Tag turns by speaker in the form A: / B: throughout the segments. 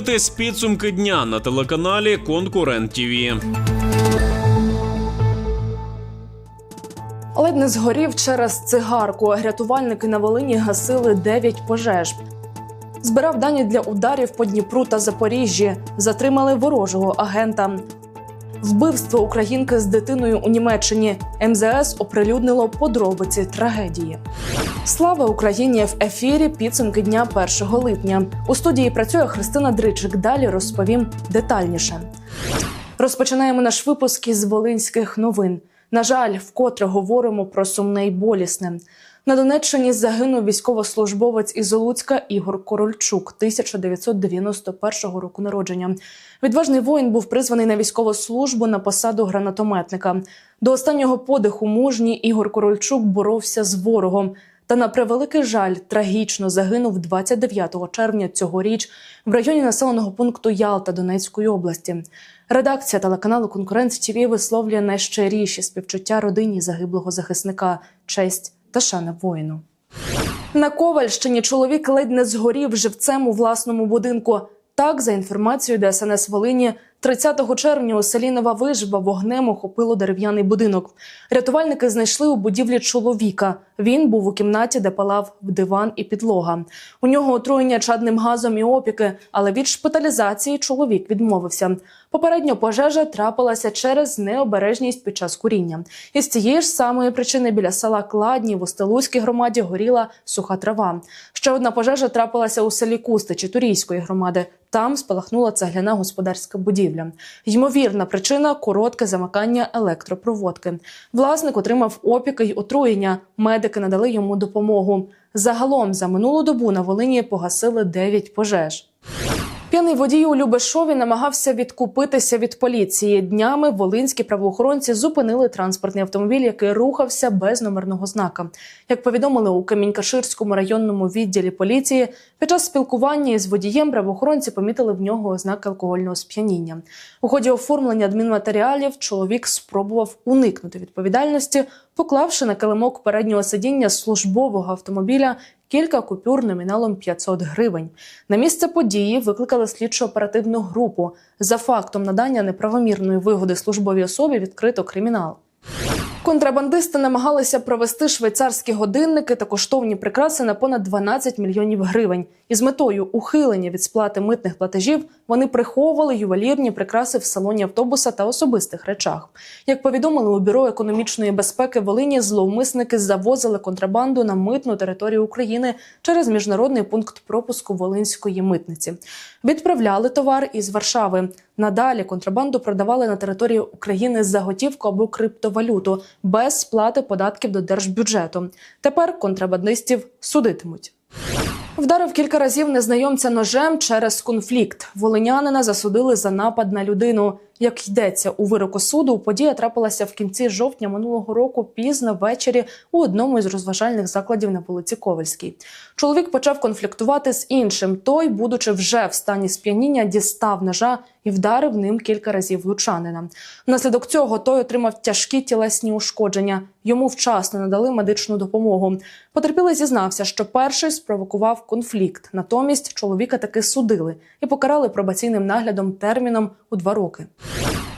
A: Дивитесь підсумки дня на телеканалі Конкурент ТІВІ.
B: Ледь не згорів через цигарку. Рятувальники на Волині гасили 9 пожеж. Збирав дані для ударів по Дніпру та Запоріжжі. Затримали ворожого агента. Вбивство українки з дитиною у Німеччині. МЗС оприлюднило подробиці трагедії. Слава Україні в ефірі. Підсумки дня 1 липня. У студії працює Христина Дричик. Далі розповім детальніше. Розпочинаємо наш випуск із волинських новин. На жаль, вкотре говоримо про сумне й болісне. На Донеччині загинув військовослужбовець із Луцька Ігор Корольчук 1991 року народження. Відважний воїн був призваний на військову службу на посаду гранатометника. До останнього подиху мужній Ігор Корольчук боровся з ворогом. Та на превеликий жаль трагічно загинув 29 червня цьогоріч в районі населеного пункту Ялта Донецької області. Редакція телеканалу Конкурент ТВ висловлює найщиріші співчуття родині загиблого захисника, честь та шана воїну. На Ковальщині чоловік ледь не згорів живцем у власному будинку. Так, за інформацією ДСНС Волині, 30 червня у селі Нова Вижба вогнем охопило дерев'яний будинок. Рятувальники знайшли у будівлі чоловіка. Він був у кімнаті, де палав диван і підлога. У нього отруєння чадним газом і опіки, але від шпиталізації чоловік відмовився. Попередньо пожежа трапилася через необережність під час куріння. Із цієї ж самої причини біля села Кладні в Остелуцькій громаді горіла суха трава. Ще одна пожежа трапилася у селі Кустичі Турійської громади. Там спалахнула цегляна господарська будівля. Ймовірна причина коротке замикання електропроводки. Власник отримав опіки й отруєння. Медики надали йому допомогу. Загалом за минулу добу на Волині погасили 9 пожеж. П'яний водій у Любешові намагався відкупитися від поліції. Днями волинські правоохоронці зупинили транспортний автомобіль, який рухався без номерного знака. Як повідомили у Камінькаширському районному відділі поліції, під час спілкування із водієм правоохоронці помітили в нього ознаки алкогольного сп'яніння. У ході оформлення адмінматеріалів чоловік спробував уникнути відповідальності, поклавши на килимок переднього сидіння службового автомобіля кілька купюр номіналом 500 гривень. На місце події викликали слідчо-оперативну групу. За фактом надання неправомірної вигоди службовій особі відкрито кримінал. Контрабандисти намагалися провести швейцарські годинники та коштовні прикраси на понад 12 мільйонів гривень. Із метою ухилення від сплати митних платежів вони приховували ювелірні прикраси в салоні автобуса та особистих речах. Як повідомили у бюро економічної безпеки Волині, зловмисники завозили контрабанду на митну територію України через міжнародний пункт пропуску Волинської митниці. Відправляли товар із Варшави. Надалі контрабанду продавали на території України за готівку або криптовалюту без сплати податків до держбюджету. Тепер контрабандистів судитимуть. Вдарив кілька разів незнайомця ножем через конфлікт. Волинянина засудили за напад на людину. Як йдеться у вироку суду, подія трапилася в кінці жовтня минулого року пізно ввечері у одному із розважальних закладів на вулиці Ковальській. Чоловік почав конфліктувати з іншим. Той, будучи вже в стані сп'яніння, дістав ножа і вдарив ним кілька разів лучанина. Внаслідок цього той отримав тяжкі тілесні ушкодження. Йому вчасно надали медичну допомогу. Потерпілий зізнався, що перший спровокував конфлікт. Натомість чоловіка таки судили і покарали пробаційним наглядом терміном у два роки.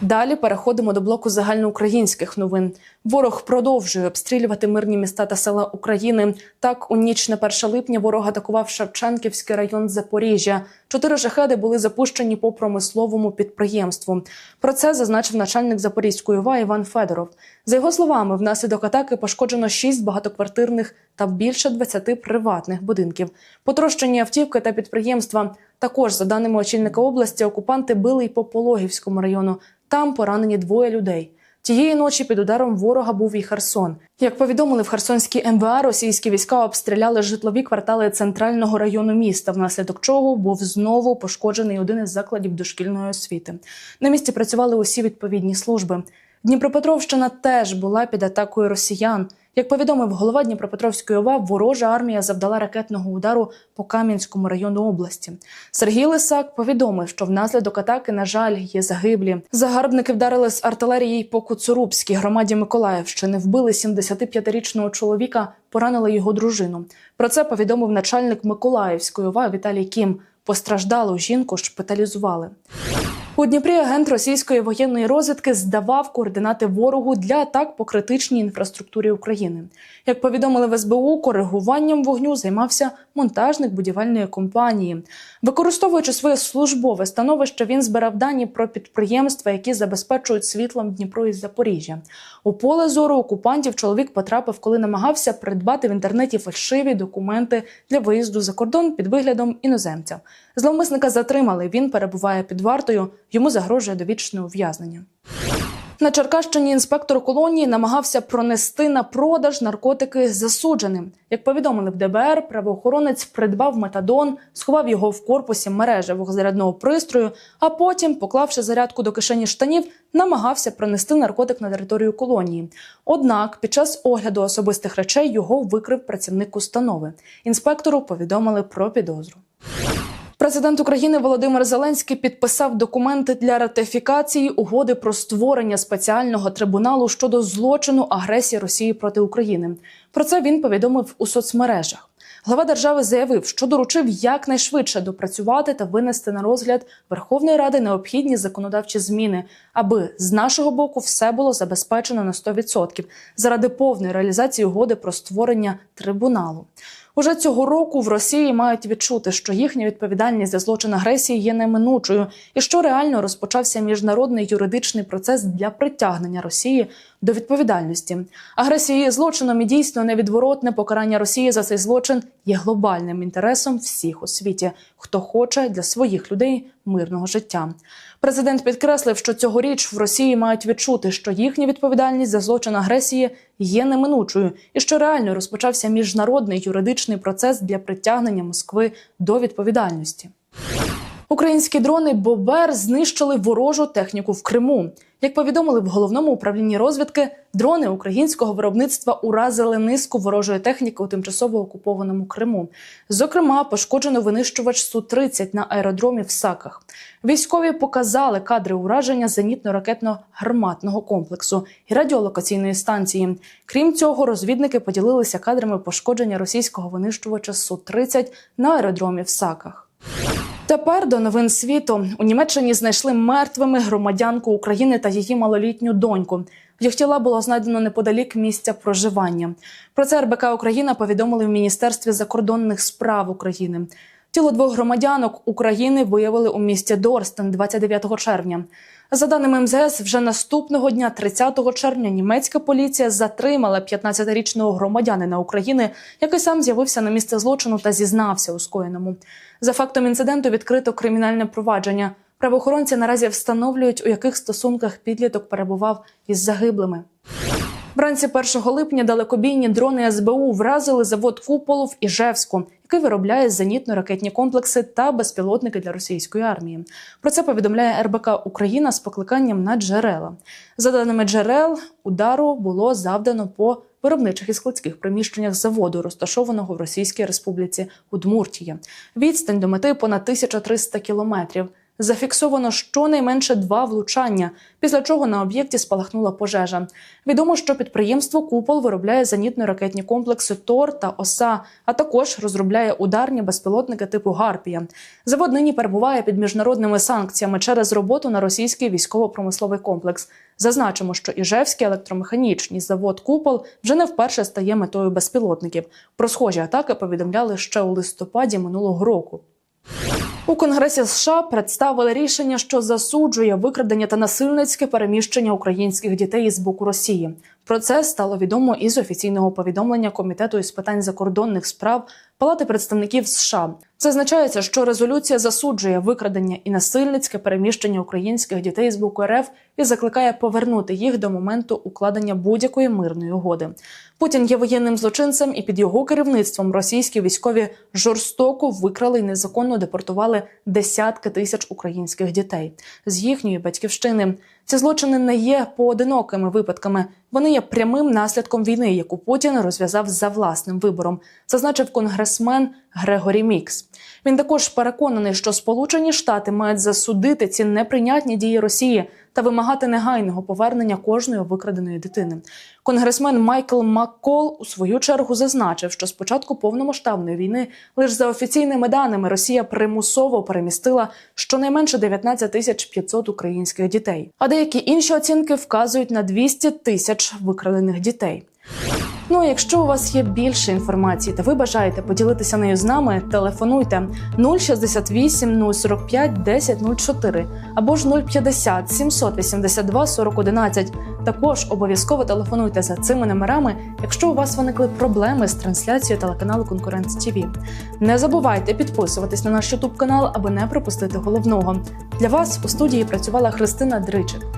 B: Далі переходимо до блоку загальноукраїнських новин. Ворог продовжує обстрілювати мирні міста та села України. Так, у ніч на 1 липня ворог атакував Шевченківський район Запоріжжя. Чотири шахеди були запущені по промисловому підприємству. Про це зазначив начальник Запорізької ОВА Іван Федоров. За його словами, внаслідок атаки пошкоджено 6 багатоквартирних та більше 20 приватних будинків. Потрощені автівки та підприємства. Також, за даними очільника області, окупанти били й по Пологівському району. Там поранені двоє людей. Тієї ночі під ударом ворога був і Херсон. Як повідомили в Херсонській МВА, російські війська обстріляли житлові квартали центрального району міста, внаслідок чого був знову пошкоджений один із закладів дошкільної освіти. На місці працювали усі відповідні служби. Дніпропетровщина теж була під атакою росіян. Як повідомив голова Дніпропетровської ОВА, ворожа армія завдала ракетного удару по Кам'янському району області. Сергій Лисак повідомив, що внаслідок атаки, на жаль, є загиблі. Загарбники вдарили з артилерії по Куцурубській громаді Миколаївщини. Вбили 75-річного чоловіка, поранили його дружину. Про це повідомив начальник Миколаївської ОВА Віталій Кім. Постраждалу жінку шпиталізували. У Дніпрі агент російської воєнної розвідки здавав координати ворогу для атак по критичній інфраструктурі України. Як повідомили в СБУ, коригуванням вогню займався монтажник будівельної компанії. Використовуючи своє службове становище, він збирав дані про підприємства, які забезпечують світлом Дніпро і Запоріжжя. У поле зору окупантів чоловік потрапив, коли намагався придбати в інтернеті фальшиві документи для виїзду за кордон під виглядом іноземця. Зловмисника затримали. Він перебуває під вартою. Йому загрожує довічне ув'язнення. На Черкащині інспектор колонії намагався пронести на продаж наркотики засудженим. Як повідомили в ДБР, правоохоронець придбав метадон, сховав його в корпусі мережевого зарядного пристрою, а потім, поклавши зарядку до кишені штанів, намагався пронести наркотик на територію колонії. Однак, під час огляду особистих речей його викрив працівник установи. Інспектору повідомили про підозру. Президент України Володимир Зеленський підписав документи для ратифікації угоди про створення спеціального трибуналу щодо злочину агресії Росії проти України. Про це він повідомив у соцмережах. Глава держави заявив, що доручив якнайшвидше допрацювати та винести на розгляд Верховної Ради необхідні законодавчі зміни, аби з нашого боку все було забезпечено на 100% заради повної реалізації угоди про створення трибуналу. Уже цього року в Росії мають відчути, що їхня відповідальність за злочин агресії є неминучою, і що реально розпочався міжнародний юридичний процес для притягнення Росії до відповідальності. Агресія є злочином і дійсно невідворотне покарання Росії за цей злочин є глобальним інтересом всіх у світі, хто хоче для своїх людей мирного життя. Президент підкреслив, що цьогоріч в Росії мають відчути, що їхня відповідальність за злочин агресії є неминучою, і що реально розпочався міжнародний юридичний процес для притягнення Москви до відповідальності. Українські дрони Бобер знищили ворожу техніку в Криму. Як повідомили в головному управлінні розвідки, дрони українського виробництва уразили низку ворожої техніки у тимчасово окупованому Криму. Зокрема, пошкоджено винищувач су 30 на аеродромі в Саках. Військові показали кадри ураження зенітно-ракетно-гарматного комплексу і радіолокаційної станції. Крім цього, розвідники поділилися кадрами пошкодження російського винищувача су 30 на аеродромі в Саках. Тепер до новин світу у Німеччині знайшли мертвими громадянку України та її малолітню доньку. Їх тіла було знайдено неподалік місця проживання. Про це РБК Україна повідомили в Міністерстві закордонних справ України. Тіло двох громадянок України виявили у місті Дорстен 29 червня. За даними МЗС, вже наступного дня, 30 червня, німецька поліція затримала 15-річного громадянина України, який сам з'явився на місце злочину та зізнався у скоєному. За фактом інциденту відкрито кримінальне провадження. Правоохоронці наразі встановлюють, у яких стосунках підліток перебував із загиблими. Вранці 1 липня далекобійні дрони СБУ вразили завод Куполу в Іжевську, який виробляє зенітно-ракетні комплекси та безпілотники для російської армії. Про це повідомляє РБК Україна з покликанням на джерела. За даними джерел, удару було завдано по виробничих і складських приміщеннях заводу, розташованого в Російській Республіці Удмуртії. Відстань до мети понад 1300 кілометрів. Зафіксовано щонайменше два влучання, після чого на об'єкті спалахнула пожежа. Відомо, що підприємство Купол виробляє зенітно-ракетні комплекси ТОР та ОСА, а також розробляє ударні безпілотники типу Гарпія. Завод нині перебуває під міжнародними санкціями через роботу на російський військово-промисловий комплекс. Зазначимо, що Іжевський електромеханічний завод Купол вже не вперше стає метою безпілотників. Про схожі атаки повідомляли ще у листопаді минулого року. У Конгресі США представили рішення, що засуджує викрадення та насильницьке переміщення українських дітей з боку Росії. Про це стало відомо із офіційного повідомлення Комітету із питань закордонних справ Палати представників США. Зазначається, що резолюція засуджує викрадення і насильницьке переміщення українських дітей з боку РФ і закликає повернути їх до моменту укладення будь-якої мирної угоди. Путін є воєнним злочинцем, і під його керівництвом російські військові жорстоко викрали і незаконно депортували десятки тисяч українських дітей з їхньої батьківщини. Ці злочини не є поодинокими випадками. Вони є прямим наслідком війни, яку Путін розв'язав за власним вибором, зазначив конгресмен Грегорі Мікс. Він також переконаний, що Сполучені Штати мають засудити ці неприйнятні дії Росії та вимагати негайного повернення кожної викраденої дитини. Конгресмен Майкл Маккол у свою чергу зазначив, що з початку повномасштабної війни лише за офіційними даними Росія примусово перемістила щонайменше 19 тисяч 500 українських дітей. А деякі інші оцінки вказують на 200 тисяч викрадених дітей. Ну, а якщо у вас є більше інформації та ви бажаєте поділитися нею з нами, телефонуйте 068 045 1004 або ж 050 782 4011. Також обов'язково телефонуйте за цими номерами, якщо у вас виникли проблеми з трансляцією телеканалу Конкурент ТІВІ. Не забувайте підписуватись на наш Ютуб канал, аби не пропустити головного. Для вас у студії працювала Христина Дричик.